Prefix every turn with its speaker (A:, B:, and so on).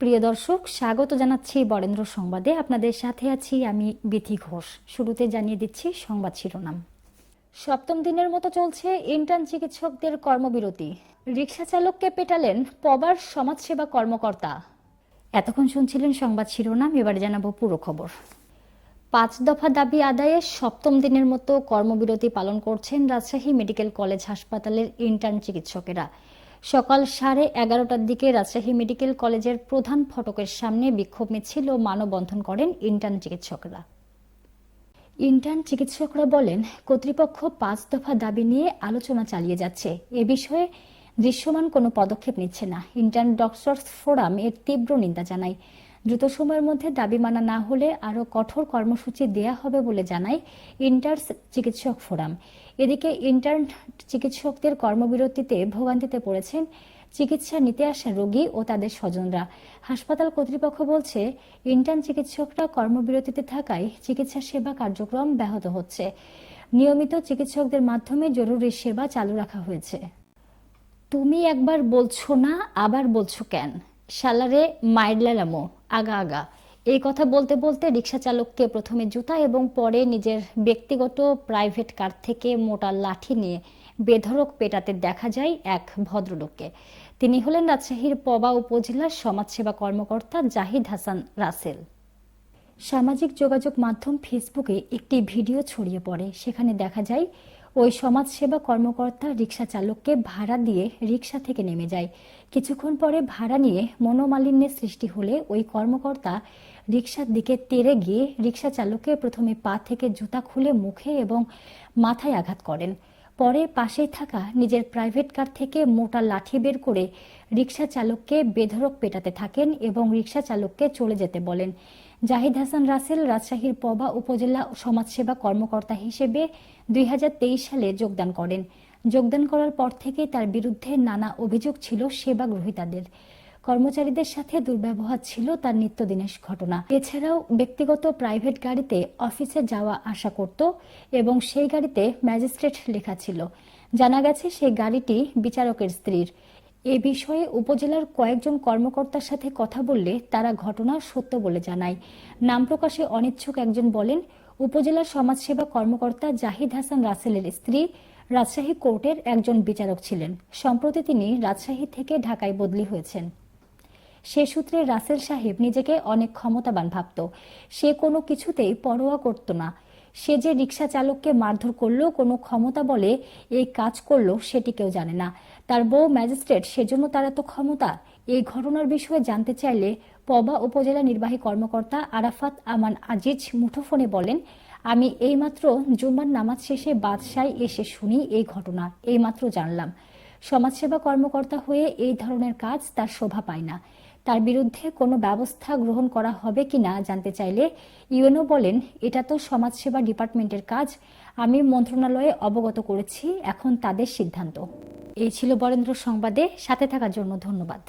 A: প্রিয় দর্শক, স্বাগত জানাচ্ছি বরেন্দ্র সংবাদে। আপনাদের সাথে আছি আমি বিথি ঘোষ। শুরুতে জানিয়ে দিচ্ছি সংবাদ শিরোনাম। সপ্তম দিনের মতো চলছে ইন্টার্ন চিকিৎসকদের কর্মবিরতি। রিক্সা চালককে পেটালেন পবার সমাজসেবা কর্মকর্তা। এতক্ষণ শুনছিলেন সংবাদ শিরোনাম, এবারে জানাব পুরো খবর। পাঁচ দফা দাবি আদায়ে সপ্তম দিনের মতো কর্মবিরতি পালন করছেন রাজশাহী মেডিকেল কলেজ হাসপাতালের ইন্টার্ন চিকিৎসকেরা। সকাল সাড়ে এগারোটার দিকে রাজশাহী মেডিকেল কলেজের প্রধান ফটকের সামনে বিক্ষোভ মিছিল ও মানববন্ধন করেন ইন্টার্ন চিকিৎসকরা। ইন্টার্ন চিকিৎসকরা বলেন, কর্তৃপক্ষ পাঁচ দফা দাবি নিয়ে আলোচনা চালিয়ে যাচ্ছে। এ বিষয়ে দৃশ্যমান কোনো পদক্ষেপ নিচ্ছে না। ইন্টার্ন ডক্টরস ফোরাম এর তীব্র নিন্দা জানায়। দ্রুত সময়ের মধ্যে দাবি মানা না হলে আরও কঠোর কর্মসূচি দেয়া হবে বলে জানায় ইন্টার্স চিকিৎসক ফোরাম। এদিকে ইন্টার্ন চিকিৎসকদের কর্মবিরতিতে ভোগান্তিতে পড়েছেন চিকিৎসা নিতে আসা রোগী ও তাদের স্বজনরা। হাসপাতাল কর্তৃপক্ষ বলছে, ইন্টার্ন চিকিৎসকরা কর্মবিরতিতে থাকায় চিকিৎসা সেবা কার্যক্রম ব্যাহত হচ্ছে। নিয়মিত চিকিৎসকদের মাধ্যমে জরুরি সেবা চালু রাখা হয়েছে। তুমি একবার বলছো না, আবার বলছো কেন? সালারে মাইডলালামো আগা আগা। এই কথা বলতে বলতে রিক্সা চালককে প্রথমে জুতা এবং পরে নিজের ব্যক্তিগত প্রাইভেট কার থেকে মোটা লাঠি নিয়ে বেধড়ক পেটাতে দেখা যায় এক ভদ্রলোককে। তিনি হলেন রাজশাহীর পবা উপজেলার সমাজসেবা কর্মকর্তা জাহিদ হাসান রাসেল। সামাজিক যোগাযোগ মাধ্যম ফেসবুকে একটি ভিডিও ছড়িয়ে পড়ে। সেখানে দেখা যায় ওই সমাজসেবা কর্মকর্তা রিক্সা চালককে ভাড়া দিয়ে রিক্সা থেকে নেমে যায়। কিছুক্ষণ পরে ভাড়া নিয়ে মনোমালিন্যের সৃষ্টি হলে ওই কর্মকর্তা রিক্সার দিকে তেরে গিয়ে রিক্সা চালককে প্রথমে পা থেকে জুতা খুলে মুখে এবং মাথায় আঘাত করেন। পরে পাশেই থাকা নিজের প্রাইভেট কার থেকে মোটা লাঠি বের করে রিক্সা চালককে বেধড়ক পেটাতে থাকেন এবং রিক্সা চালককে চলে যেতে বলেন। জাহিদ হাসান রাসেল রাজশাহীর পবা উপজেলা সমাজসেবা কর্মকর্তা হিসেবে দুই হাজার তেইশ সালে যোগদান করেন। যোগদান করার পর থেকে তার বিরুদ্ধে নানা অভিযোগ ছিল সেবা গ্রহীতাদের কর্মচারীদের সাথে দুর্ব্যবহার ছিল তার নিত্যদিনের ঘটনা। এছাড়াও ব্যক্তিগত প্রাইভেট গাড়িতে অফিসে যাওয়া আসা করত এবং সেই গাড়িতে ম্যাজিস্ট্রেট লেখা ছিল। জানা গেছে সেই গাড়িটি বিচারকের স্ত্রীর। এ বিষয়ে উপজেলার কয়েকজন কর্মকর্তার সাথে কথা বললে তারা ঘটনা সত্য বলে জানায়। নাম প্রকাশে অনিচ্ছুক একজন বলেন উপজেলার সমাজসেবা কর্মকর্তা জাহিদ হাসান রাসেলের স্ত্রী রাজশাহী কোর্টের একজন বিচারক ছিলেন। সম্প্রতি তিনি রাজশাহী থেকে ঢাকায় বদলি হয়েছেন। সে সূত্রে রাসেল সাহেব নিজেকে অনেক ক্ষমতাবান ভাবত। সে কোনো কিছুতেই পরোয়া করত না। সে যে রিক্সা চালককে মারধর করল, কোনো ক্ষমতা বলে এই কাজ করল সেটি কেউ জানে না। তার বউ ম্যাজিস্ট্রেট, সেজন্য তার এত ক্ষমতা। এই ঘটনার বিষয়ে জানতে চাইলে পবা উপজেলা নির্বাহী কর্মকর্তা আরাফাত আমান আজিজ মুঠোফোনে বলেন, আমি এইমাত্র জুম্মার নামাজ শেষে বাদশায় এসে শুনি এই ঘটনা। এইমাত্র জানলাম। সমাজসেবা কর্মকর্তা হয়ে এই ধরনের কাজ তার শোভা পায় না। তার বিরুদ্ধে কোনো ব্যবস্থা গ্রহণ করা হবে কি না জানতে চাইলে ইউএনও বলেন, এটা তো সমাজসেবা ডিপার্টমেন্টের কাজ। আমি মন্ত্রণালয়ে অবগত করেছি। এখন তাদের সিদ্ধান্ত। এই ছিল বরেন্দ্র সংবাদে। সাথে থাকার জন্য ধন্যবাদ।